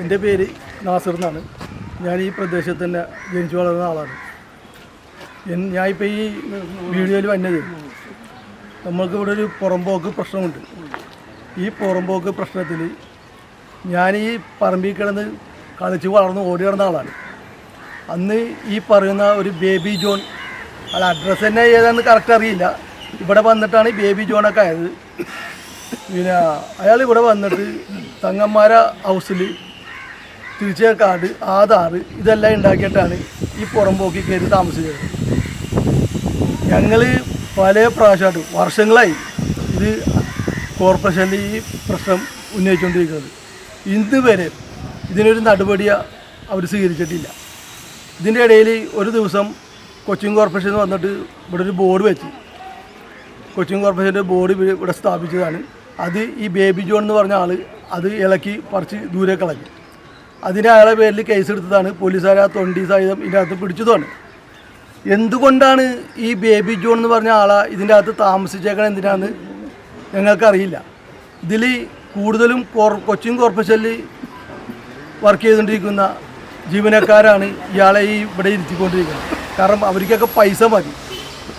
എന്റെ പേര് നാസർ എന്നാണ്. ഞാൻ ഈ പ്രദേശത്ത് തന്നെ ജനിച്ചു വളർന്ന ആളാണ്. ഞാൻ ഇപ്പോൾ ഈ വീഡിയോയിൽ വന്നത് നമ്മൾക്ക് ഇവിടെ ഒരു പുറമ്പോക്ക് പ്രശ്നമുണ്ട്. ഈ പുറമ്പോക്ക് പ്രശ്നത്തിൽ ഞാൻ ഈ പറമ്പിൽ കിടന്ന് കളിച്ച് വളർന്ന് ഓടി കിടന്ന ആളാണ്. അന്ന് ഈ പറയുന്ന ഒരു ബേബി ജോൺ അത് അഡ്രസ്സ് തന്നെ ഏതാണെന്ന് കറക്റ്റ് അറിയില്ല. ഇവിടെ വന്നിട്ടാണ് ബേബി ജോണൊക്കെ ആയത്. പിന്നെ അയാൾ ഇവിടെ വന്നിട്ട് തങ്ങന്മാര ഹൗസിൽ തിരിച്ച കാർഡ് ആധാർ ഇതെല്ലാം ഉണ്ടാക്കിയിട്ടാണ് ഈ പുറമ്പോക്കി കയറി താമസിച്ചത് ഞങ്ങൾ പല പ്രാവശ്യമായിട്ട് വർഷങ്ങളായി ഇത് കോർപ്പറേഷനിൽ ഈ പ്രശ്നം ഉന്നയിച്ചുകൊണ്ടിരിക്കുന്നത്. ഇന്ന് വരെ ഇതിനൊരു നടപടി അവർ സ്വീകരിച്ചിട്ടില്ല. ഇതിന്റെ ഇടയിൽ ഒരു ദിവസം കൊച്ചിൻ കോർപ്പറേഷൻ വന്നിട്ട് ഇവിടെ ഒരു ബോർഡ് വെച്ച്. കൊച്ചിൻ കോർപ്പറേഷന്റെ ബോർഡ് ഇവിടെ സ്ഥാപിച്ചതാണ്. അത് ഈ ബേബി ജോൺ എന്ന് പറഞ്ഞ ആൾ അത് ഇളക്കി പറിച്ച് ദൂരെ കളഞ്ഞു. അതിന് അയാളെ പേരിൽ കേസെടുത്തതാണ്. പോലീസുകാർ ആ തൊണ്ടി സഹിതം ഇതിനകത്ത് പിടിച്ചതാണ്. എന്തുകൊണ്ടാണ് ഈ ബേബി ജോൺ എന്ന് പറഞ്ഞ ആളെ ഇതിന്റെ അകത്ത് താമസിച്ചേക്കണം എന്തിനാന്ന് ഞങ്ങൾക്കറിയില്ല. ഇതിൽ കൂടുതലും കോർ കൊച്ചിൻ കോർപ്പറേഷനിൽ വർക്ക് ചെയ്തുകൊണ്ടിരിക്കുന്ന ജീവനക്കാരാണ് ഇയാളെ ഈ ഇവിടെ ഇരുത്തിക്കൊണ്ടിരിക്കുന്നത്. കാരണം അവർക്കൊക്കെ പൈസ മതി.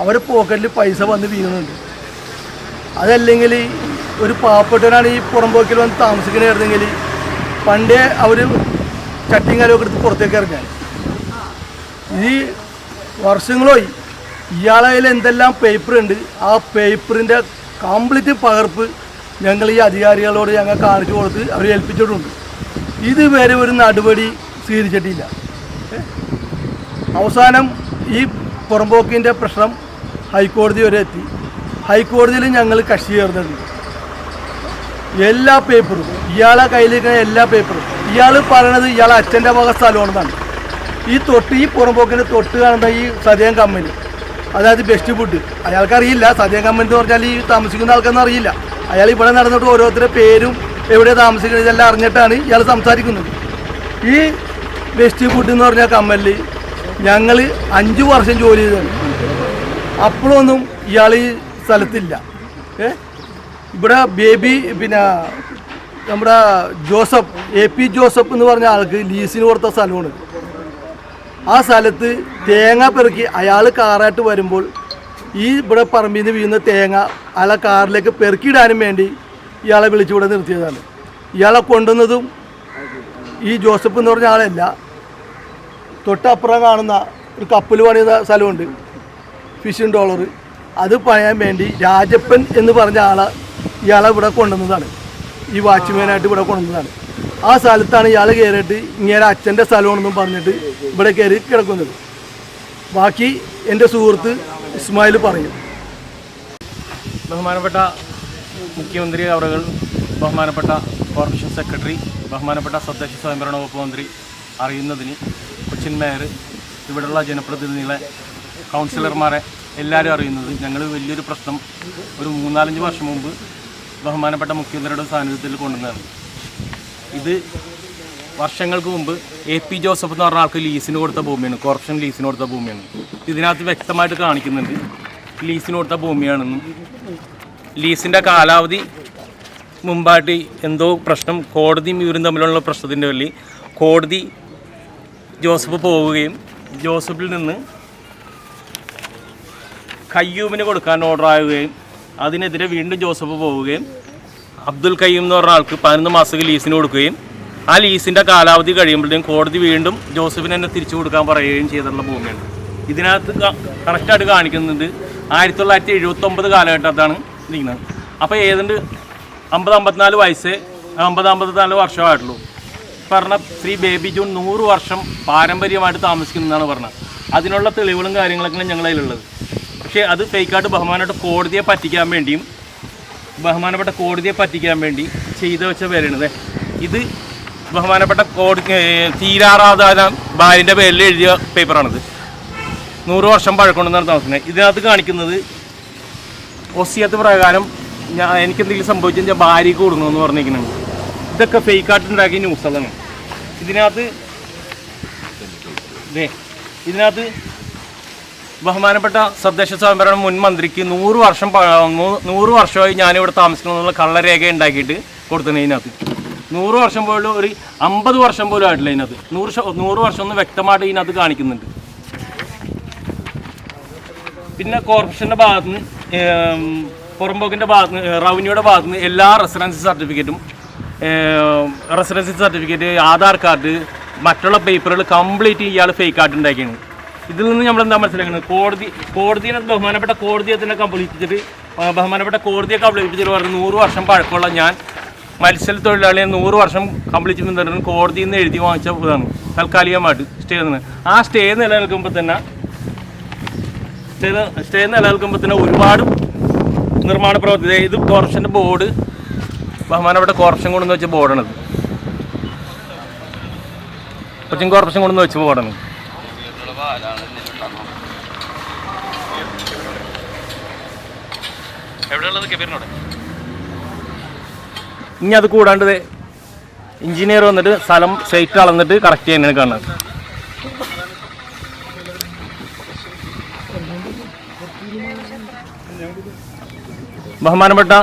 അവരുടെ പോക്കറ്റിൽ പൈസ വന്ന് വീഴുന്നുണ്ട്. അതല്ലെങ്കിൽ ഒരു പാവപ്പെട്ടവനാണ് ഈ പുറമ്പോക്കിൽ വന്ന് താമസിക്കണമായിരുന്നെങ്കിൽ പണ്ടേ അവർ ചട്ടിങ്ങലൊക്കെ എടുത്ത് പുറത്തേക്ക് ഇറങ്ങാൻ. ഈ വർഷങ്ങളായി ഇയാളെ എന്തെല്ലാം പേപ്പർ ഉണ്ട് ആ പേപ്പറിന്റെ കംപ്ലീറ്റ് പകർപ്പ് ഞങ്ങൾ ഈ അധികാരികളോട് ഞങ്ങൾ കാണിച്ചു കൊടുത്ത് അവർ ഏൽപ്പിച്ചിട്ടുണ്ട്. ഇതുവരെ ഒരു നടപടി സ്വീകരിച്ചിട്ടില്ല. അവസാനം ഈ പുറമ്പോക്കിന്റെ പ്രശ്നം ഹൈക്കോടതി വരെ എത്തി. ഹൈക്കോടതിയിൽ ഞങ്ങൾ കക്ഷി ചേർന്നിട്ടുണ്ട്. എല്ലാ പേപ്പറും ഇയാളെ കയ്യിലിരിക്കുന്ന എല്ലാ പേപ്പറും ഇയാൾ പറയണത് ഇയാളെ അച്ഛന്റെ വക സ്ഥലമാണെന്നാണ്. ഈ തൊട്ട് ഈ പുറമ്പോക്കിന് തൊട്ട് കാണുന്ന ഈ സതയം കമ്പനി അതായത് ബെസ്റ്റ് ഫുഡ് അയാൾക്കറിയില്ല സതയം കമ്പനി എന്ന് പറഞ്ഞാൽ ഈ താമസിക്കുന്ന ആൾക്കൊന്നും അറിയില്ല. അയാൾ ഇവിടെ നടന്നിട്ട് ഓരോരുത്തരുടെ പേരും എവിടെ താമസിക്കുന്നത് ഇതെല്ലാം അറിഞ്ഞിട്ടാണ് ഇയാൾ സംസാരിക്കുന്നത്. ഈ ബെസ്റ്റ് ഫുഡ് എന്ന് പറഞ്ഞ കമ്മലിൽ ഞങ്ങൾ അഞ്ച് വർഷം ജോലി ചെയ്തതാണ്. അപ്പോഴൊന്നും ഇയാൾ ഈ സ്ഥലത്തില്ല. ഏ? ഇവിടെ ബേബി പിന്നെ നമ്മുടെ ജോസഫ് എ പി ജോസഫ് എന്ന് പറഞ്ഞ ആൾക്ക് ലീസിന് കൊടുത്ത സ്ഥലമാണ്. ആ സ്ഥലത്ത് തേങ്ങ പെറുക്കി അയാൾ കാറായിട്ട് വരുമ്പോൾ ഈ ഇവിടെ പറമ്പിൽ നിന്ന് വീഴുന്ന തേങ്ങ അയാളെ കാറിലേക്ക് പെറുക്കിയിടാനും വേണ്ടി ഇയാളെ വിളിച്ചിവിടെ നിർത്തിയതാണ്. ഇയാളെ കൊണ്ടുവന്നതും ഈ ജോസഫ് എന്ന് പറഞ്ഞ ആളല്ല. തൊട്ടപ്പുറം കാണുന്ന ഒരു കപ്പൽ പണിയുന്ന സ്ഥലമുണ്ട്. ഫിഷിംഗ് ഡോളർ അത് പണിയാൻ വേണ്ടി രാജപ്പൻ എന്ന് പറഞ്ഞ ആളെ ഇയാളെ ഇവിടെ കൊണ്ടുവന്നതാണ്. ഈ വാച്ച്മാനായിട്ട് ഇവിടെ കൊണ്ടുവന്നതാണ്. ആ സ്ഥലത്താണ് ഇയാൾ കയറിയിട്ട് ഇങ്ങനെ അച്ഛന്റെ സ്ഥലമാണെന്നും പറഞ്ഞിട്ട് ഇവിടെ കയറി കിടക്കുന്നത്. ബാക്കി എന്റെ സുഹൃത്ത് ഇസ്മായിൽ പറയും. ബഹുമാനപ്പെട്ട മുഖ്യമന്ത്രി അവറുകൾ ബഹുമാനപ്പെട്ട കോർപ്പറേഷൻ സെക്രട്ടറി ബഹുമാനപ്പെട്ട തദ്ദേശ സ്വയംഭരണ വകുപ്പ് മന്ത്രി അറിയുന്നതിന് കൊച്ചിൻ മേയർ ഇവിടെയുള്ള ജനപ്രതിനിധികളെ കൗൺസിലർമാരെ എല്ലാവരും അറിയുന്നത് ഞങ്ങൾ വലിയൊരു പ്രശ്നം ഒരു മൂന്നാലഞ്ച് വർഷം മുമ്പ് ബഹുമാനപ്പെട്ട മുഖ്യമന്ത്രിയുടെ സാന്നിധ്യത്തിൽ കൊണ്ടുവന്നതാണ്. ഇത് വർഷങ്ങൾക്ക് മുമ്പ് എ പി ജോസഫ് എന്ന് പറഞ്ഞ ആൾക്ക് ലീസിന് കൊടുത്ത ഭൂമിയാണ്. കോർപ്പറേഷൻ ലീസിന് കൊടുത്ത ഭൂമിയാണ്. ഇതിനകത്ത് വ്യക്തമായിട്ട് കാണിക്കുന്നുണ്ട്. ലീസിന് കൊടുത്ത ഭൂമിയാണെന്നും ലീസിന്റെ കാലാവധി മുമ്പായിട്ട് എന്തോ പ്രശ്നം കോടതിയും ഇവരും തമ്മിലുള്ള പ്രശ്നത്തിന്റെ വലിയ കോടതി ജോസഫ് പോവുകയും ജോസഫിൽ നിന്ന് കയ്യൂമിന് കൊടുക്കാൻ ഓർഡർ ആവുകയും അതിനെതിരെ വീണ്ടും ജോസഫ് പോവുകയും അബ്ദുൽ കയ്യൂം എന്ന് പറഞ്ഞ ആൾക്ക് പതിനൊന്ന് മാസത്തേക്ക് ലീസിന് കൊടുക്കുകയും ആ ലീസിന്റെ കാലാവധി കഴിയുമ്പോഴത്തേക്കും കോടതി വീണ്ടും ജോസഫിന് തന്നെ തിരിച്ചു കൊടുക്കാൻ പറയുകയും ചെയ്തിട്ടുള്ള ഭൂമിയാണ്. ഇതിനകത്ത് കറക്റ്റായിട്ട് കാണിക്കുന്നുണ്ട്. ആയിരത്തി തൊള്ളായിരത്തി എഴുപത്തൊമ്പത് കാലഘട്ടത്താണ് നീങ്ങുന്നത് അപ്പോൾ ഏതാണ്ട് അമ്പത് അമ്പത്തിനാല് വയസ്സ് അമ്പത് അമ്പത്തിനാല് വർഷമായിട്ടുള്ളൂ. പറഞ്ഞ ശ്രീ ബേബി ജൂൺ നൂറ് വർഷം പാരമ്പര്യമായിട്ട് താമസിക്കുന്നതാണ് പറഞ്ഞത്. അതിനുള്ള തെളിവുകളും കാര്യങ്ങളൊക്കെയാണ് ഞങ്ങളുടെ കയ്യിലുള്ളത്. പക്ഷേ അത് ഫേക്കായിട്ട് ബഹുമാനപ്പെട്ട കോടതിയെ പറ്റിക്കാൻ വേണ്ടിയും ബഹുമാനപ്പെട്ട കോടതിയെ പറ്റിക്കാൻ വേണ്ടി ചെയ്തു വെച്ച പേരാണിത്. ഇത് ബഹുമാനപ്പെട്ട കോടതി തീരാറാധാരം ഭാര്യന്റെ പേരിൽ എഴുതിയ പേപ്പറാണിത്. നൂറ് വർഷം പഴക്കമുണ്ടെന്നാണ് താമസിക്കുന്നത് ഇതിനകത്ത് കാണിക്കുന്നത് ഒസിയത്ത് പ്രകാരം ഞാൻ എനിക്കെന്തെങ്കിലും സംഭവിച്ചാൽ ഞാൻ ഭാര്യയ്ക്ക് കൊടുക്കണമെന്ന് പറഞ്ഞിരിക്കുന്നുണ്ട്. ഇതൊക്കെ ഫേക്കായിട്ട് ഉണ്ടാക്കിയ ന്യൂസുകളാണ് ഇതിനകത്ത് ഇതേ ഇതിനകത്ത് ബഹുമാനപ്പെട്ട തദ്ദേശ സ്വയംഭരണ മുൻ മന്ത്രിക്ക് നൂറ് വർഷം നൂറ് വർഷമായി ഞാനിവിടെ താമസിക്കണമെന്നുള്ള കള്ളരേഖ ഉണ്ടാക്കിയിട്ട് കൊടുത്തതിനകത്ത് നൂറ് വർഷം പോലും ഒരു അമ്പത് വർഷം പോലും ആയിട്ടില്ല ഇതിനകത്ത്. നൂറ് നൂറ് വർഷം ഒന്ന് വ്യക്തമായിട്ട് ഇതിനകത്ത് കാണിക്കുന്നുണ്ട്. പിന്നെ കോർപ്പറേഷന്റെ ഭാഗത്ത് നിന്ന് പുറമ്പോക്കിന്റെ ഭാഗത്ത് നിന്ന് റവന്യൂയുടെ ഭാഗത്ത് നിന്ന് എല്ലാ റെസിഡൻസി സർട്ടിഫിക്കറ്റും റെസിഡൻസി സർട്ടിഫിക്കറ്റ് ആധാർ കാർഡ് മറ്റുള്ള പേപ്പറുകൾ കംപ്ലീറ്റ് ഇയാൾ ഫേക്ക് ആയിട്ട് ഉണ്ടാക്കിയാണ് ഇതിൽ നിന്ന് നമ്മൾ എന്താ മനസ്സിലാക്കുന്നത്? കോടതി കോടതിയെ ബഹുമാനപ്പെട്ട കോടതിയെ തന്നെ കബളിപ്പിച്ചിട്ട് ബഹുമാനപ്പെട്ട കോടതിയെ കബളിപ്പിച്ചിട്ട് പറഞ്ഞു നൂറ് വർഷം പഴക്കമുള്ള ഞാൻ മത്സ്യത്തൊഴിലാളിയെ നൂറ് വർഷം കംപ്ലീറ്റ് പിന്തുടരുന്ന കോടതിയിൽ നിന്ന് എഴുതി വാങ്ങിച്ച ഇതാണ്. താൽക്കാലികമായിട്ട് സ്റ്റേ നിന്ന് ആ സ്റ്റേ നിലനിൽക്കുമ്പോൾ തന്നെ സ്റ്റേ സ്റ്റേ നിലനിൽക്കുമ്പോൾ തന്നെ ഒരുപാട് നിർമ്മാണ പ്രവർത്തി ഇത് കോർപ്പറേഷന്റെ ബോർഡ് ബഹുമാനപ്പെട്ട കോർപ്പറേഷൻ കൊണ്ടുവന്ന് വെച്ച ബോർഡാണിത് കൊച്ചിൻ കോർപ്പറേഷൻ കൊണ്ടുവന്ന് വെച്ച ബോർഡാണ് ഇനി അത് കൂടാണ്ട് എഞ്ചിനീയർ വന്നിട്ട് സ്ഥലം സൈറ്റ് അളന്നിട്ട് കറക്റ്റ് ചെയ്യുന്നതിന് കാണുന്നത് ബഹുമാനപ്പെട്ട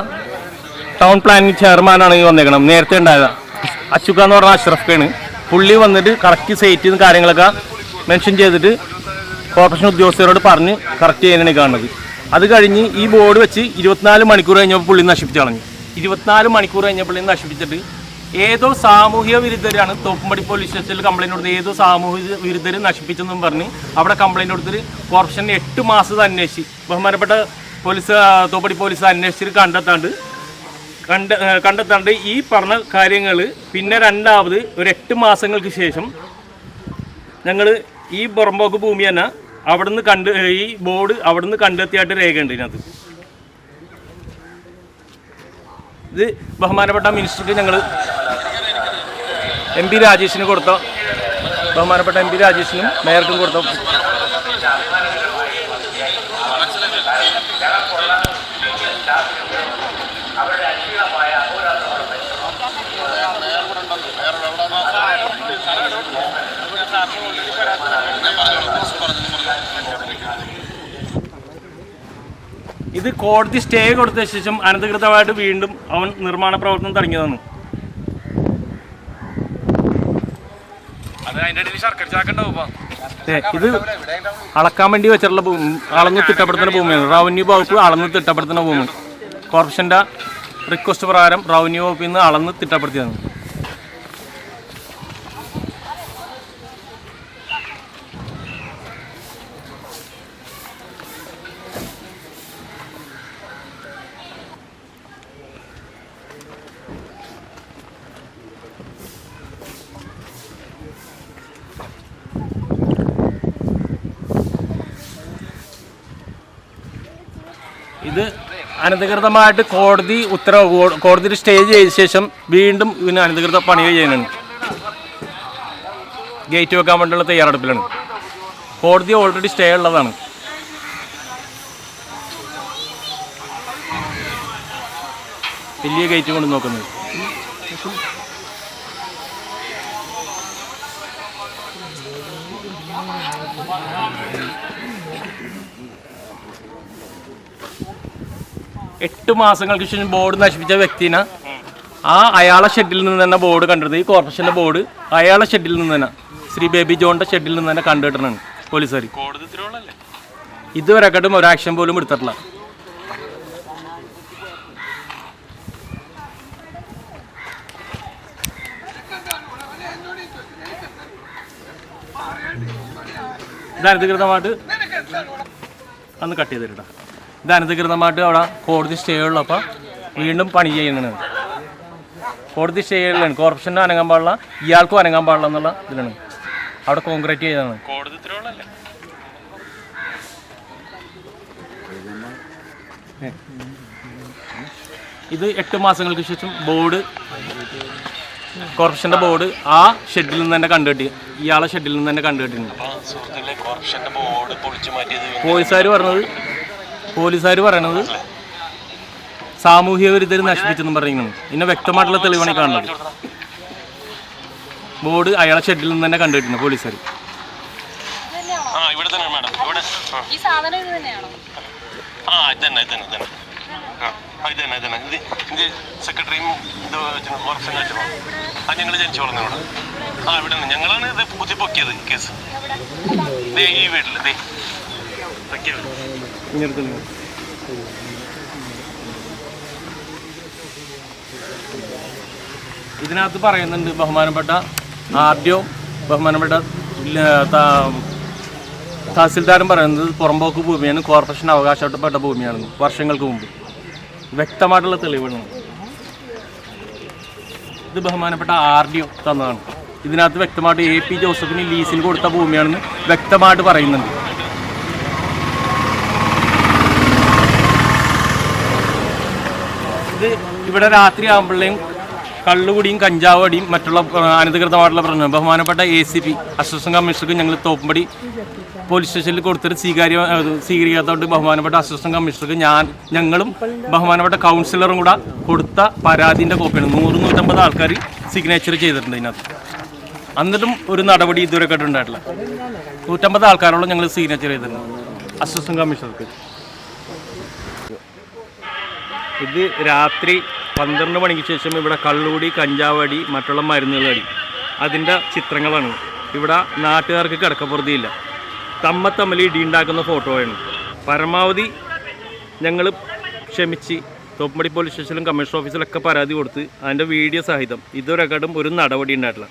ടൗൺ പ്ലാനിംഗ് ചെയർമാനാണ് ഈ വന്നേക്കണം നേരത്തെ ഉണ്ടായതാണ് അച്ചുക്ക എന്ന് പറഞ്ഞ അഷ്റഫാണ് പുള്ളി വന്നിട്ട് കറക്റ്റ് സൈറ്റ് കാര്യങ്ങളൊക്കെ മെൻഷൻ ചെയ്തിട്ട് കോർപ്പറേഷൻ ഉദ്യോഗസ്ഥരോട് പറഞ്ഞ് കറക്റ്റ് ചെയ്യാനാണ് കാണുന്നത്. അത് കഴിഞ്ഞ് ഈ ബോർഡ് വെച്ച് ഇരുപത്തിനാല് മണിക്കൂർ കഴിഞ്ഞപ്പോൾ പുള്ളി നശിപ്പിച്ച് കളഞ്ഞു. ഇരുപത്തിനാല് മണിക്കൂർ കഴിഞ്ഞപ്പോൾ നശിപ്പിച്ചിട്ട് ഏതോ സാമൂഹിക വിരുദ്ധരാണ് തോപ്പുംപടി പോലീസ് സ്റ്റേഷനിൽ കംപ്ലൈന്റ് കൊടുത്ത് ഏതോ സാമൂഹിക വിരുദ്ധർ നശിപ്പിച്ചെന്നും പറഞ്ഞ് അവിടെ കംപ്ലൈന്റ് കൊടുത്തിട്ട് കോർപ്പറേഷൻ എട്ട് മാസം അന്വേഷിച്ച് ബഹുമാനപ്പെട്ട പോലീസ് തോപ്പടി പോലീസ് അന്വേഷിച്ചിട്ട് കണ്ടെത്താണ്ട് കണ്ട കണ്ടെത്താണ്ട് ഈ പറഞ്ഞ കാര്യങ്ങൾ പിന്നെ രണ്ടാമത് ഒരു എട്ട് മാസങ്ങൾക്ക് ശേഷം ഞങ്ങൾ ഈ പുറമ്പോക്ക് ഭൂമി തന്നെ അവിടുന്ന് കണ്ട് ഈ ബോർഡ് അവിടുന്ന് കണ്ടെത്തിയായിട്ട് രേഖയുണ്ട് ഇതിനകത്ത്. ഇത് ബഹുമാനപ്പെട്ട മിനിസ്റ്റർക്ക് ഞങ്ങൾ എം പി രാജേഷിന് കൊടുത്ത ബഹുമാനപ്പെട്ട എം പി രാജേഷിനും മേയർക്കും കൊടുത്ത ഇത് കോടതി സ്റ്റേ കൊടുത്ത ശേഷം അനധികൃതമായിട്ട് വീണ്ടും അവൻ നിർമ്മാണ പ്രവർത്തനം തുടങ്ങിയതാണ്. തന്നു ഇത് അളക്കാൻ വേണ്ടി വെച്ചിട്ടുള്ള ഭൂമി അളന്ന് തിട്ടപ്പെടുത്തുന്ന ഭൂമിയാണ്. റവന്യൂ വകുപ്പ് അളന്ന് തിട്ടപ്പെടുത്തുന്ന ഭൂമി. കോർപ്പറേഷന്റെ റിക്വസ്റ്റ് പ്രകാരം റവന്യൂ വകുപ്പിൽ നിന്ന് അളന്ന് തിട്ടപ്പെടുത്തിയതാണ് ഇത് അനധികൃതമായിട്ട് കോടതി ഉത്തരവ് കോടതിയിൽ സ്റ്റേ ചെയ്ത ശേഷം വീണ്ടും ഇതിന് അനധികൃത പണികൾ ചെയ്യുന്നുണ്ട് ഗേറ്റ് വെക്കാൻ വേണ്ടിയുള്ള തയ്യാറെടുപ്പിലാണ്. കോടതി ഓൾറെഡി സ്റ്റേ ഉള്ളതാണ്. വലിയ ഗേറ്റ് കൊണ്ട് നോക്കുന്നത്. എട്ട് മാസങ്ങൾക്ക് ശേഷം ബോർഡ് നശിപ്പിച്ച വ്യക്തിനെ ആ അയാളെ ഷെഡിൽ നിന്ന് തന്നെ ബോർഡ് കണ്ടിരുന്നത്. ഈ കോർപ്പറേഷന്റെ ബോർഡ് അയാളെ ഷെഡിൽ നിന്ന് തന്നെ. ശ്രീ ബേബി ജോണിന്റെ ഷെഡിൽ നിന്ന് തന്നെ കണ്ടിട്ടാണ് പോലീസുകാർ ഇതുവരെക്കാട്ടും ഒരു ആക്ഷൻ പോലും എടുത്തിട്ടില്ല. ഇത് അനധികൃതമായിട്ട് അന്ന് കട്ട് ചെയ്തിട്ടാ ഇത് അനധികൃതമായിട്ട് അവിടെ കോടതി സ്റ്റേ ഉള്ളപ്പോൾ വീണ്ടും പണി ചെയ്യുന്നതാണ്. കോടതി സ്റ്റേ ഉള്ളതാണ്. കോർപ്പറേഷനും അനങ്ങാൻ പാടില്ല. ഇയാൾക്കും അനങ്ങാൻ പാടില്ല എന്നുള്ള ഇതിലാണ്. അവിടെ കോൺക്രീറ്റ് ചെയ്തതാണ്. കോടതി ഇത് എട്ട് മാസങ്ങൾക്ക് ശേഷം ബോർഡ് കോർപ്പറേഷന്റെ ബോർഡ് ആ ഷെഡിൽ നിന്ന് തന്നെ കണ്ടുകെട്ടി. ഇയാളെ ഷെഡിൽ നിന്ന് തന്നെ കണ്ടുകിട്ടിട്ടുണ്ട് പോലീസുകാർ പറഞ്ഞത് പോലീസുകാർ പറയണത് സാമൂഹിക വിരുദ്ധർ നശിപ്പിച്ചെന്നും പറയുന്നു ഇന്ന വ്യക്തമായിട്ടുള്ള തെളിവാണ് കാണുന്നത്. ബോർഡ് അയാളെ ഷെഡിൽ നിന്ന് തന്നെ കണ്ടിട്ടുണ്ട് പോലീസുകാർ ആ ഇവിടെ തന്നെ മാഡം. ഇവിടെ. ഈ സാധനം ഇത് തന്നെയാണോ? ആ ഇത് തന്നെ ഇത് തന്നെ ഇത് തന്നെ. ആ ആ ഇത് തന്നെ ഇത് തന്നെ. ഇത് ഇത് സെക്രട്ടറിയും ഇത് വർഷം വെച്ചോ ആ ഞങ്ങൾ ജനിച്ചു വളർന്നു ഇവിടെ. ആ ഇവിടെ നിന്ന്. ഞങ്ങളാണ് ഇത് പൊക്കിയത് കേസ്. ദേ ഈ വീട്ടിൽ ദേ. പൊക്കിയത് ഇങ്ങനത്തെ. ഇതിനകത്ത് പറയുന്നുണ്ട് ബഹുമാനപ്പെട്ട ആർ ഡി ഒ ബഹുമാനപ്പെട്ട തഹസിൽദാരൻ പറയുന്നത് പുറമ്പോക്ക് ഭൂമിയാണ് കോർപ്പറേഷൻ അവകാശപ്പെട്ട ഭൂമിയാണെന്ന് വർഷങ്ങൾക്ക് മുമ്പ്. വ്യക്തമായിട്ടുള്ള തെളിവാണ്. ഇത് ബഹുമാനപ്പെട്ട ആർ ഡി ഒ തന്നതാണ്. ഇതിനകത്ത് വ്യക്തമായിട്ട് എ പി ജോസഫിന് ലീസിൽ കൊടുത്ത ഭൂമിയാണെന്ന് വ്യക്തമായിട്ട് പറയുന്നുണ്ട്. ഇത് ഇവിടെ രാത്രി ആകുമ്പോഴേയും കള്ളുകുടിയും കഞ്ചാവടിയും മറ്റുള്ള അനധികൃതമായിട്ടുള്ള പ്രശ്നം ബഹുമാനപ്പെട്ട എ സി പി അസിസ്റ്റന്റ് കമ്മീഷണർക്ക് ഞങ്ങൾ തോപ്പുംപടി പോലീസ് സ്റ്റേഷനിൽ കൊടുത്തിട്ട് സ്വീകാര്യ സ്വീകരിക്കാത്തതുകൊണ്ട് ബഹുമാനപ്പെട്ട അസിസ്റ്റന്റ് കമ്മീഷണർക്ക് ഞാൻ ഞങ്ങളും ബഹുമാനപ്പെട്ട കൗൺസിലറും കൂടെ കൊടുത്ത പരാതിന്റെ കോപ്പിയാണ് നൂറ് നൂറ്റമ്പത് ആൾക്കാർ സിഗ്നേച്ചർ ചെയ്തിട്ടുണ്ട് ഇതിനകത്ത്. എന്നിട്ടും ഒരു നടപടി ഇതുവരെ കേട്ടിട്ടുണ്ടായിട്ടില്ല. നൂറ്റമ്പത് ആൾക്കാരോളം ഞങ്ങൾ സിഗ്നേച്ചർ ചെയ്തിട്ടുണ്ട്. അസിസ്റ്റന്റ് കമ്മീഷണർക്ക് ഇത് രാത്രി പന്ത്രണ്ട് മണിക്ക് ശേഷം ഇവിടെ കള്ളുകൂടി കഞ്ചാവടി മറ്റുള്ള മരുന്നുകളടി അതിന്റെ ചിത്രങ്ങളാണ്. ഇവിടെ നാട്ടുകാർക്ക് കിടക്കപ്പുറതിയില്ല തമ്മ തമ്മിൽ ഇടിയുണ്ടാക്കുന്ന ഫോട്ടോയാണ് പരമാവധി ഞങ്ങൾ ക്ഷമിച്ച് തോപ്പുമടി പോലീസ് സ്റ്റേഷനിലും കമ്മീഷണർ ഓഫീസിലൊക്കെ പരാതി കൊടുത്ത് അതിന്റെ വീഡിയോ സഹിതം ഇതുവരെക്കാട്ടും ഒരു നടപടി ഉണ്ടായിട്ടില്ല.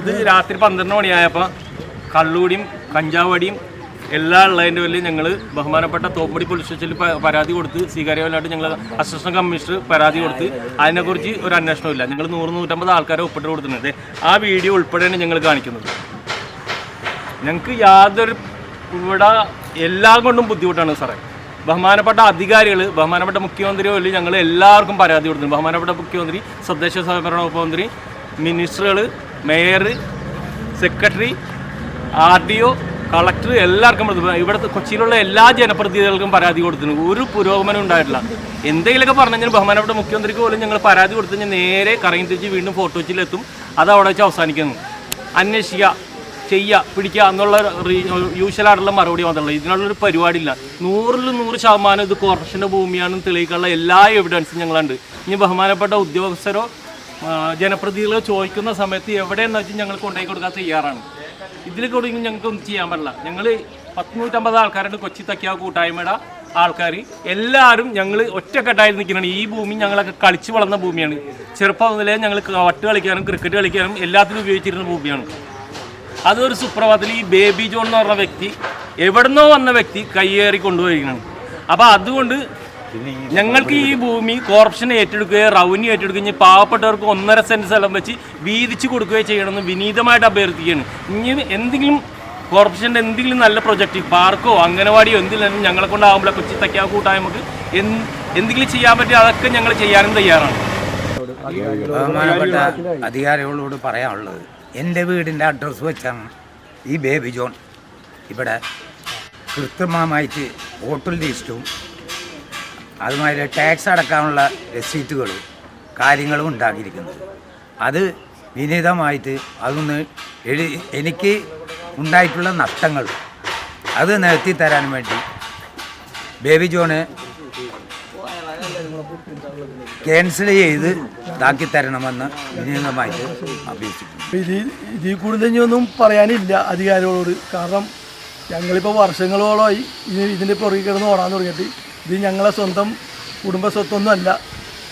ഇത് രാത്രി പന്ത്രണ്ട് മണിയായപ്പോൾ കള്ളുകൂടിയും കഞ്ചാവടിയും എല്ലാം ഉള്ളതിന്റെ പേരിൽ ഞങ്ങൾ ബഹുമാനപ്പെട്ട തോപ്പടി പോലീസ് സ്റ്റേഷനിൽ പരാതി കൊടുത്ത് സ്വീകാര്യമായിട്ട് ഞങ്ങൾ അസിസ്റ്റന്റ് കമ്മീഷണർ പരാതി കൊടുത്ത് അതിനെക്കുറിച്ച് ഒരു അന്വേഷണമില്ല ഞങ്ങൾ നൂറ് നൂറ്റമ്പത് ആൾക്കാരെ ഒപ്പിട്ട് കൊടുത്തിട്ടുണ്ട്. ആ വീഡിയോ ഉൾപ്പെടെയാണ് ഞങ്ങൾ കാണിക്കുന്നത്. ഞങ്ങൾക്ക് യാതൊരു ഇവിടെ എല്ലാം കൊണ്ടും ബുദ്ധിമുട്ടാണ് സാറേ. ബഹുമാനപ്പെട്ട അധികാരികൾ ബഹുമാനപ്പെട്ട മുഖ്യമന്ത്രി പോലും ഞങ്ങൾ എല്ലാവർക്കും പരാതി കൊടുത്തു ബഹുമാനപ്പെട്ട മുഖ്യമന്ത്രി തദ്ദേശ സ്വയംഭരണ വകുപ്പ് മന്ത്രി മിനിസ്റ്ററുകൾ mayor secretary R D O collector എല്ലാവർക്കും. ഇവിടുത്തെ കൊച്ചിയിലുള്ള എല്ലാ ജനപ്രതിനിധികൾക്കും പരാതി കൊടുത്തിരുന്നു. ഒരു പുരോഗമനം ഉണ്ടായിട്ടില്ല. എന്തെങ്കിലുമൊക്കെ പറഞ്ഞു കഴിഞ്ഞാൽ ബഹുമാനപ്പെട്ട മുഖ്യമന്ത്രിക്ക് പോലും ഞങ്ങൾ പരാതി കൊടുത്തു നേരെ കറങ്ങി തിരിച്ച് വീണ്ടും ഫോട്ടോ വെച്ചിലെത്തും അത് അവിടെ വെച്ച് അവസാനിക്കുന്നു. അന്വേഷിക്കുക ചെയ്യുക പിടിക്കുക എന്നുള്ള യൂഷ്വലായിട്ടുള്ള മറുപടി മാത്രമല്ല ഇതിനുള്ളൊരു പരിപാടിയില്ല നൂറിൽ നൂറ് ശതമാനം ഇത് കോർപ്പറേഷന്റെ ഭൂമിയാണെന്ന് തെളിയിക്കാനുള്ള എല്ലാ എവിഡൻസും ഞങ്ങളുണ്ട്. ഇനി ബഹുമാനപ്പെട്ട ഉദ്യോഗസ്ഥരോ ജനപ്രതിനിധികളോ ചോദിക്കുന്ന സമയത്ത് എവിടെയെന്ന് വെച്ചാൽ ഞങ്ങൾ കൊണ്ടുപോയി കൊടുക്കാൻ തയ്യാറാണ്. ഇതിൽ കൂടി ഞങ്ങൾക്ക് ഒന്നും ചെയ്യാൻ പറ്റില്ല. ഞങ്ങൾ പത്തുനൂറ്റമ്പത് ആൾക്കാരുണ്ട് കൊച്ചി തക്കിയ കൂട്ടായ്മയുടെ ആൾക്കാർ എല്ലാവരും ഞങ്ങൾ ഒറ്റക്കെട്ടായി നിൽക്കുന്നതാണ്. ഈ ഭൂമി ഞങ്ങളൊക്കെ കളിച്ച് വളർന്ന ഭൂമിയാണ്. ചെറുപ്പം മുതലേ ഞങ്ങൾ വട്ട് കളിക്കാനും ക്രിക്കറ്റ് കളിക്കാനും എല്ലാത്തിനും ഉപയോഗിച്ചിരുന്ന ഭൂമിയാണ്. അതൊരു സുപ്രഭാതത്തിൽ ഈ ബേബി ജോൺ എന്ന് പറഞ്ഞ വ്യക്തി എവിടുന്നോ വന്ന വ്യക്തി കയ്യേറി കൊണ്ടുപോയിരിക്കണം അപ്പോൾ അതുകൊണ്ട് ഞങ്ങൾക്ക് ഈ ഭൂമി കോർപ്പറേഷൻ ഏറ്റെടുക്കുകയോ റവന്യൂ ഏറ്റെടുക്കുകയും പാവപ്പെട്ടവർക്ക് ഒന്നര സെന്റ് സ്ഥലം വെച്ച് വീതിച്ച് കൊടുക്കുകയോ ചെയ്യണമെന്ന് വിനീതമായിട്ട് അഭ്യർത്ഥിക്കുകയാണ്. ഇനി എന്തെങ്കിലും കോർപ്പറേഷന്റെ എന്തെങ്കിലും നല്ല പ്രൊജക്റ്റ് പാർക്കോ അംഗനവാടിയോ എന്തെങ്കിലും ഞങ്ങളെ കൊണ്ടാകുമ്പോൾ കൊച്ചി തയ്ക്കാ കൂട്ടായ്മക്ക് എന്ത് എന്തെങ്കിലും ചെയ്യാൻ പറ്റിയ അതൊക്കെ ഞങ്ങൾ ചെയ്യാനും തയ്യാറാണ്. ബഹുമാനപ്പെട്ട അധികാരികളോട് പറയാനുള്ളത് എന്റെ വീടിന്റെ അഡ്രസ്സ് വെച്ചാണ് ഈ ബേബി ജോൺ ഇവിടെ കൃത്രിമമായിട്ട് ഹോട്ടൽ ലിസ്റ്റും അതുമാതിരി ടാക്സ് അടക്കാനുള്ള രസീറ്റുകളും കാര്യങ്ങളും ഉണ്ടാക്കിയിരിക്കുന്നത്. അത് വിനീതമായിട്ട് അതൊന്ന് എഴു എനിക്ക് ഉണ്ടായിട്ടുള്ള നഷ്ടങ്ങൾ അത് നിരത്തി തരാൻ വേണ്ടി ബേബി ജോണ് ക്യാൻസൽ ചെയ്ത് ഇതാക്കി തരണമെന്ന് വിനീതമായിട്ട് അപേക്ഷിക്കുന്നു അപ്പോൾ ഇത് ഇതിൽ കൂടുതൽ ഇനിയൊന്നും പറയാനില്ല അധികാരികളോട്. കാരണം ഞങ്ങളിപ്പോൾ വർഷങ്ങളോളമായി ഇത് ഇതിന്റെ പുറകിൽ കിടന്ന് ഓടാൻ തുടങ്ങിയിട്ട് ഇത് ഞങ്ങളെ സ്വന്തം കുടുംബ സ്വത്തൊന്നും അല്ല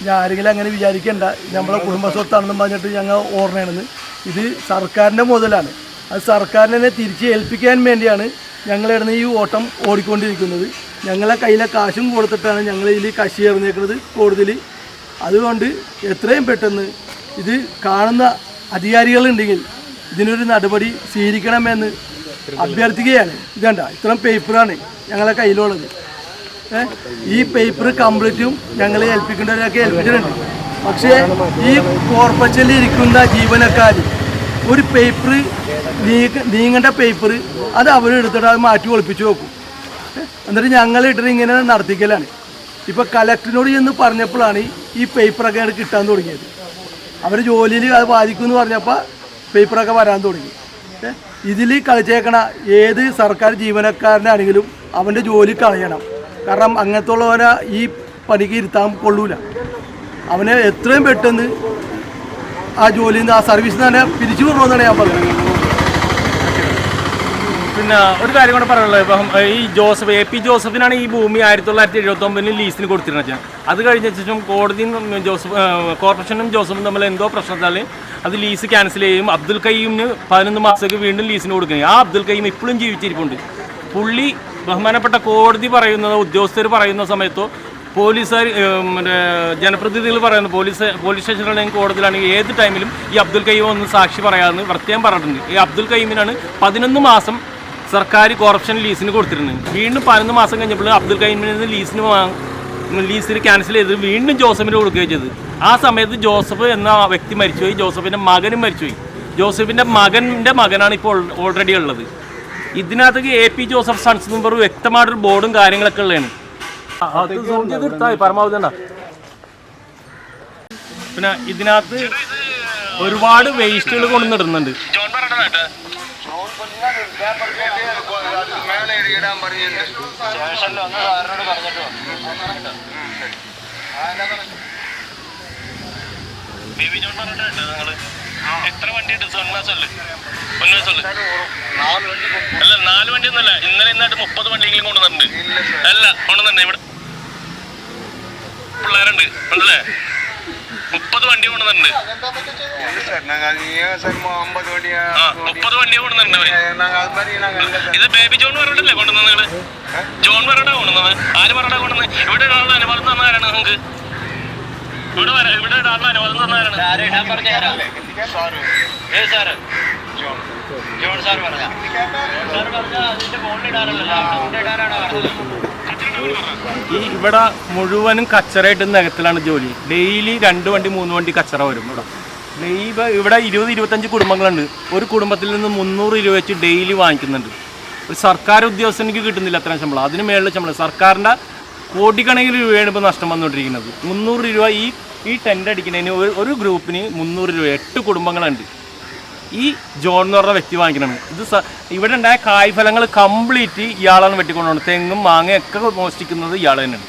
ഞാൻ ആരെങ്കിലും അങ്ങനെ വിചാരിക്കേണ്ട. നമ്മളെ കുടുംബ സ്വത്താണെന്ന് പറഞ്ഞിട്ട് ഞങ്ങൾ ഓർമ്മയാണെന്ന് ഇത് സർക്കാരിന്റെ മുതലാണ്. അത് സർക്കാരിനെ തിരിച്ച് ഏൽപ്പിക്കാൻ വേണ്ടിയാണ് ഞങ്ങളിടുന്ന ഈ ഓട്ടം ഓടിക്കൊണ്ടിരിക്കുന്നത്. ഞങ്ങളെ കയ്യിലെ കാശും കൊടുത്തിട്ടാണ് ഞങ്ങൾ ഇതിൽ കശി എറിഞ്ഞേക്കുന്നത് കൂടുതൽ അതുകൊണ്ട് എത്രയും പെട്ടെന്ന് ഇത് കാണുന്ന അധികാരികളുണ്ടെങ്കിൽ ഇതിനൊരു നടപടി സ്വീകരിക്കണമെന്ന് അഭ്യർത്ഥിക്കുകയാണ്. ഇതണ്ട ഇത്രയും പേപ്പറാണ് ഞങ്ങളെ കയ്യിലുള്ളത്? ഈ പേപ്പർ കംപ്ലീറ്റും ഞങ്ങളെ ഏൽപ്പിക്കേണ്ടവരൊക്കെ ഏൽപ്പിച്ചിട്ടുണ്ട്. പക്ഷേ ഈ കോർപ്പറേഷനിൽ ഇരിക്കുന്ന ജീവനക്കാർ ഒരു പേപ്പർ നീങ്ങേണ്ട പേപ്പർ അത് അവരെടുത്തിട്ട് അത് മാറ്റി ഒളിപ്പിച്ച് വെക്കും. എന്നിട്ട് ഞങ്ങൾ ഇട്ടിട്ട് ഇങ്ങനെ നടത്തിക്കലാണ്. ഇപ്പോൾ കലക്ടറിനോട് ചെന്ന് പറഞ്ഞപ്പോഴാണ് ഈ പേപ്പറൊക്കെ അങ്ങോട്ട് കിട്ടാൻ തുടങ്ങിയത്. അവർ ജോലിയിൽ അത് ബാധിക്കും എന്ന് പറഞ്ഞപ്പോൾ പേപ്പറൊക്കെ വരാൻ തുടങ്ങി. ഇതിൽ കളിച്ചേക്കണ ഏത് സർക്കാർ ജീവനക്കാരനാണെങ്കിലും അവന്റെ ജോലി കളയണം. കാരണം അങ്ങനത്തെ ഉള്ളവനെ ഈ പണിക്ക് ഇരുത്താൻ കൊള്ളൂല. അവനെ എത്രയും പെട്ടെന്ന് ആ ജോലിയിൽ നിന്ന് ആ സർവീസിൽ നിന്ന് തന്നെ പിരിച്ചു വിടണമെന്നാണ് ഞാൻ പറഞ്ഞത്. പിന്നെ ഒരു കാര്യം കൂടെ പറയാനുള്ളത്. ഇപ്പം ഈ ജോസഫ് എ പി ജോസഫിനാണ് ഈ ഭൂമി ആയിരത്തി തൊള്ളായിരത്തി എഴുപത്തി ഒമ്പതിന് ലീസിന് കൊടുത്തിരുന്നത്. അത് കഴിഞ്ഞ ശേഷം കോടതിയും ജോസഫ് കോർപ്പറേഷനും ജോസഫും തമ്മിൽ എന്തോ പ്രശ്നത്താൽ അത് ലീസ് ക്യാൻസൽ ചെയ്യും. അബ്ദുൽ കയ്യൂമിന് പതിനൊന്ന് മാസത്തേക്ക് വീണ്ടും ലീസിന് കൊടുക്കുകയും ആ അബ്ദുൽ കയ്യൂം ഇപ്പോഴും ജീവിച്ചിരിപ്പുണ്ട്. പുള്ളി ബഹുമാനപ്പെട്ട കോടതി പറയുന്നത് ഉദ്യോഗസ്ഥർ പറയുന്ന സമയത്തോ പോലീസുകാർ മറ്റേ ജനപ്രതിനിധികൾ പറയുന്നു പോലീസ് പോലീസ് സ്റ്റേഷനിലാണെങ്കിൽ കോടതിയിലാണെങ്കിൽ ഏത് ടൈമിലും ഈ അബ്ദുൽ കയ്യൂം ഒന്ന് സാക്ഷി പറയാമെന്ന് പ്രത്യേകം പറഞ്ഞിട്ടുണ്ട്. ഈ അബ്ദുൽ കയ്യൂമിനാണ് പതിനൊന്ന് മാസം സർക്കാർ കോറപ്ഷൻ ലീസിന് കൊടുത്തിരുന്നത്. വീണ്ടും പതിനൊന്ന് മാസം കഴിഞ്ഞപ്പോൾ അബ്ദുൽ കയ്യൂമിൽ നിന്ന് ലീസിന് ലീസിന് ക്യാൻസൽ ചെയ്ത് വീണ്ടും ജോസഫിന് കൊടുക്കുകയും ചെയ്തത്. ആ സമയത്ത് ജോസഫ് എന്ന വ്യക്തി മരിച്ചുപോയി. ജോസഫിന്റെ മകനും മരിച്ചുപോയി. ജോസഫിന്റെ മകന്റെ മകനാണ് ഇപ്പോൾ ഓൾറെഡി ഉള്ളത്. ഇതിനകത്തേക്ക് A P Joseph sons member വ്യക്തമായിട്ടൊരു ബോർഡും കാര്യങ്ങളൊക്കെ ഉള്ളതാണ്. പരമാവധി ഉണ്ടാ. പിന്നെ ഇതിനകത്ത് ഒരുപാട് വേസ്റ്റുകൾ കൊണ്ടുവന്നിടുന്നുണ്ട്. ബേബി ജോൺ പറഞ്ഞിട്ടുണ്ട് നിങ്ങൾ. എത്ര വണ്ടി ഉണ്ട്? സൊന്നാസല്ലേ പൊന്നാസല്ലേ അല്ല നാല് വണ്ടി ഒന്നല്ല ഇന്നലെ ഇന്നായിട്ട് മുപ്പത് വണ്ടിയെങ്കിലും കൊണ്ടുവന്നിട്ടുണ്ട്. അല്ല കൊണ്ടുവന്നിട്ടുണ്ട്. ഇവിടെ പിള്ളേരുണ്ട്. മനസ്സിലേ മുപ്പത് വണ്ടി കൊണ്ടുവന്നിട്ടുണ്ട്. മുപ്പത് വണ്ടി കൊണ്ടുവന്നിട്ടുണ്ട്. ഇത് ബേബി ജോൺ പറഞ്ഞിട്ടല്ലേ കൊണ്ടുവന്നത് നിങ്ങൾ? ജോൺ പറഞ്ഞിട്ടാ കൊണ്ടുവന്നത്? ആര് പറഞ്ഞിട്ടാ കൊണ്ടുവന്നത്? ഇവിടെ ഒരാളുടെ അനുഭവം തന്ന ആരാണ് നിങ്ങൾക്ക്? ഇവിടെ വരാ. ഇവിടെ ഒരാളുടെ അനുവാദം ഇടാനാണ് ആരാണ് ഈ ഇവിടെ മുഴുവനും കച്ചറയായിട്ട് നികത്തിലാണ് ജോലി. ഡെയിലി രണ്ട് വണ്ടി മൂന്ന് വണ്ടി കച്ചറ വരും ഇവിടെ. ഡെയിലി ഇവിടെ ഇരുപത് ഇരുപത്തഞ്ച് കുടുംബങ്ങളുണ്ട്. ഒരു കുടുംബത്തിൽ നിന്ന് മുന്നൂറ് രൂപ വെച്ച് ഡെയിലി വാങ്ങിക്കുന്നുണ്ട്. ഒരു സർക്കാർ ഉദ്യോഗസ്ഥനിക്ക് കിട്ടുന്നില്ല അത്രയും ശമ്പളം. അതിന് മേളിൽ ശമ്പളം. സർക്കാരിന്റെ കോടിക്കണക്കിന് രൂപയാണ് ഇപ്പോൾ നഷ്ടം വന്നുകൊണ്ടിരിക്കുന്നത്. മുന്നൂറ് രൂപ ഈ ഈ ടെന്റ് അടിക്കുന്നതിന് ഒരു ഒരു ഗ്രൂപ്പിന് മുന്നൂറ് രൂപ എട്ട് കുടുംബങ്ങളുണ്ട്. ഈ ജോൺ എന്ന് പറഞ്ഞ വ്യക്തി വാങ്ങിക്കണം ഇത് ഇവിടെ ഉണ്ടായ കായ്ഫലങ്ങൾ കംപ്ലീറ്റ് ഇയാളാണ് വെട്ടിക്കൊണ്ടുപോകുന്നത് തെങ്ങും മാങ്ങയൊക്കെ മോഷ്ടിക്കുന്നത് ഇയാൾ തന്നെയാണ്.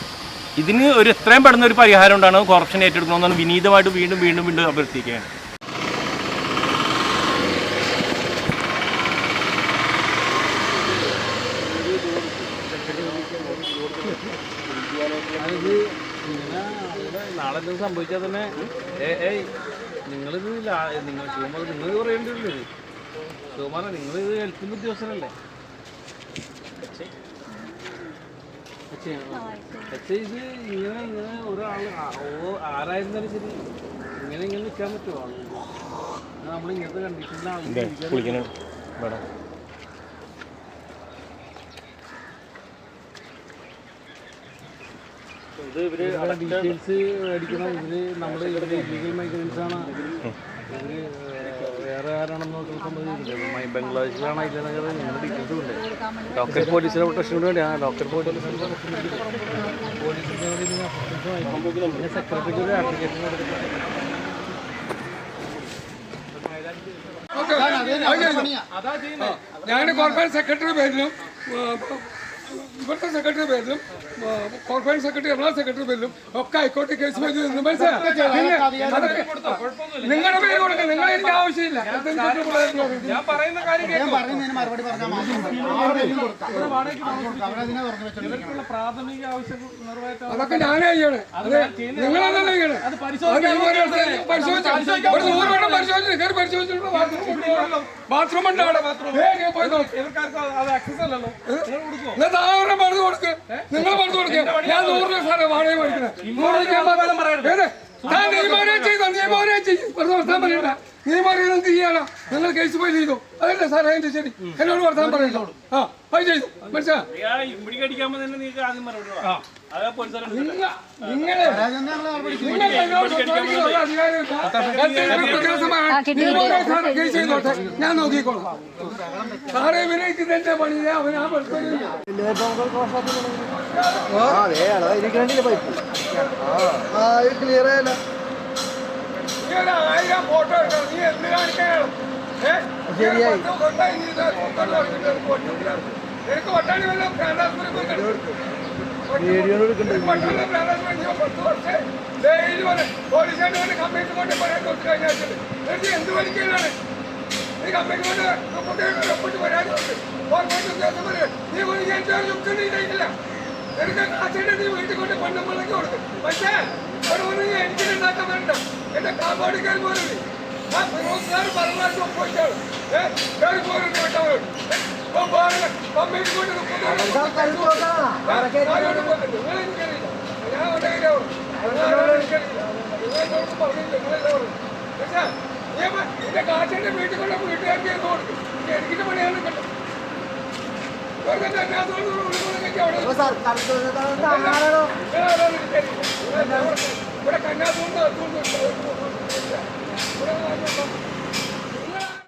ഇതിന് ഒരു എത്രയും പെടുന്ന ഒരു പരിഹാരം ഉണ്ടാണ് കോറപ്ഷൻ ഏറ്റെടുക്കണമെന്നാണ് വിനീതമായിട്ട് വീണ്ടും വീണ്ടും വീണ്ടും അഭ്യർത്ഥിക്കുകയാണ്. നാളെ എന്തെങ്കിലും സംഭവിച്ചാൽ തന്നെ ഏ- ഏയ് നിങ്ങളിത് നിങ്ങൾ ശിവമാർ നിങ്ങൾ പറയേണ്ടത് ശിവമാർ നിങ്ങളിത് ഹെൽത്തിന്റെ ഉദ്യോഗസ്ഥരല്ലേ പക്ഷേ ഇത് ഇങ്ങനെ ഇങ്ങനെ ഒരാൾ ആരായിരുന്നാലും ശരി ഇങ്ങനെ ഇങ്ങനെ നിൽക്കാൻ പറ്റുമോ? നമ്മൾ ഇങ്ങനത്തെ കണ്ടീഷനിലാണ് കുളിക്കണം ഇവിടെ ഇത് ഇവർ ഡീറ്റെയിൽസ് മേടിക്കണം. ഇതിൽ നമ്മൾ ഇവിടെ ഇല്ലീഗൽ മൈഗ്രൻസ് ആണ്. ഇവർ വേറെ ആരാണെന്ന് സംബന്ധിച്ചില്ല ബംഗ്ലാദേശിലാണ് ഇല്ലെന്നൊക്കെ ഞങ്ങളുടെ ഡീറ്റെയിൽസ് ഉണ്ട്. ലോക്കൽ പോലീസിലെ പ്രൊട്ടക്ഷന് വേണ്ടി ആ ലോക്കൽ പ്രൊട്ടക്ഷന് വേണ്ടി പോലീസിന്റെ പിന്നെ സെക്രട്ടറിക്ക് ഒരു ആപ്ലിക്കേഷൻ കൊടുത്തിട്ടുണ്ട് ഞാൻ കോർപ്പറേറ്റ് സെക്രട്ടറി പേരിലും ഇവിടുത്തെ സെക്രട്ടറി പേരിലും കോർപ്പറേറ്റ് സെക്രട്ടറി എറണാകുളം സെക്രട്ടറി ബില്ലും ഒക്കെ ഹൈക്കോടതി കേസ് നിങ്ങളുടെ പേര് എനിക്ക് ആവശ്യമില്ല. ഞാൻ പറയുന്ന കാര്യം കേൾക്കൂ. പ്രാഥമിക ആവശ്യം അതൊക്കെ ഞാനേ ചെയ്യണേ. അതെ നിങ്ങളല്ലല്ലോ ചെയ്യണേ. അത് പരിശോധിച്ചു. കയറി ബാത്റൂം ഉണ്ട്. അവിടെ. ബാത്റൂം. എന്നാ താഴെ മരുന്ന് കൊടുക്ക്. നിങ്ങൾ കൊടുക്കുക ഞാൻ നൂറ് രൂപ സാറേ വാടക മേടിക്കുന്നത് നൂറ് ഞാൻ നിയമോരം ചെയ്തോ? നിയമോരം ചെയ്യും വർത്താൻ പറയണ്ട. നിയമോരം എന്ത് ചെയ്യാനോ? നിങ്ങൾ കേസ് ഫയൽ ചെയ്തു? അതല്ലേ സാറേ എന്റെ ശരി. എന്നോട് വർത്താൻ പറയണ്ടോ. ആ അത് ചെയ്തു. മനസ്സിലാ ഞാൻ നോക്കിക്കോളാം സാറേ ഇവനെ ഇതിന്റെ പണി അവൻ ആ ക്ലിയർ ആയല്ല ആയിരം ഫോട്ടോ എടുക്കണം നീ എന്ത് കാണിക്കാനാണ്? ശരിയായി. എനിക്ക് ഒട്ടില്ല. എനിക്ക് വരെ പോലീസുകാരുടെ വരെ കമ്പ്ലൈന്റ് കൊണ്ട് പറയാൻ കൊടുത്തു കഴിഞ്ഞാൽ എന്ത് വലിക്കലാണ് നീ കമ്പ്ലൈന്റ് കൊണ്ട് റിപ്പോർട്ട് റിപ്പോർട്ട് വരാനുണ്ട് ഗവൺമെന്റ് ഉദ്യോഗസ്ഥന്മാര് നീ ഒരു ഞാൻ യുക്തി നീ ചെയ്തില്ല എനിക്ക് കാശിന്റെ നീ വീട്ടിൽ കൊണ്ട് പണം മുളക്കി കൊടുക്കും പക്ഷേ അവിടെ വന്ന് നീ എനിക്ക് ഉണ്ടാക്കാൻ വേണ്ട എന്റെ കാപ്പാടിക്കാൻ പോലും നീ. ആ ഫിറോസ്കാർ പറഞ്ഞാൽ ഒപ്പിച്ചാണ് ഏഹ് കയറി പോരുന്നു എന്റെ കാശിന്റെ വീട്ടിൽ കൊണ്ട് വീട്ടുകാർക്ക് എന്ന് കൊടുക്കും എനിക്കിന്റെ പണിയാണ് കേട്ടോ ഇവിടെ കന്യാസുണ്ട് അതുകൊണ്ട് ഇവിടെ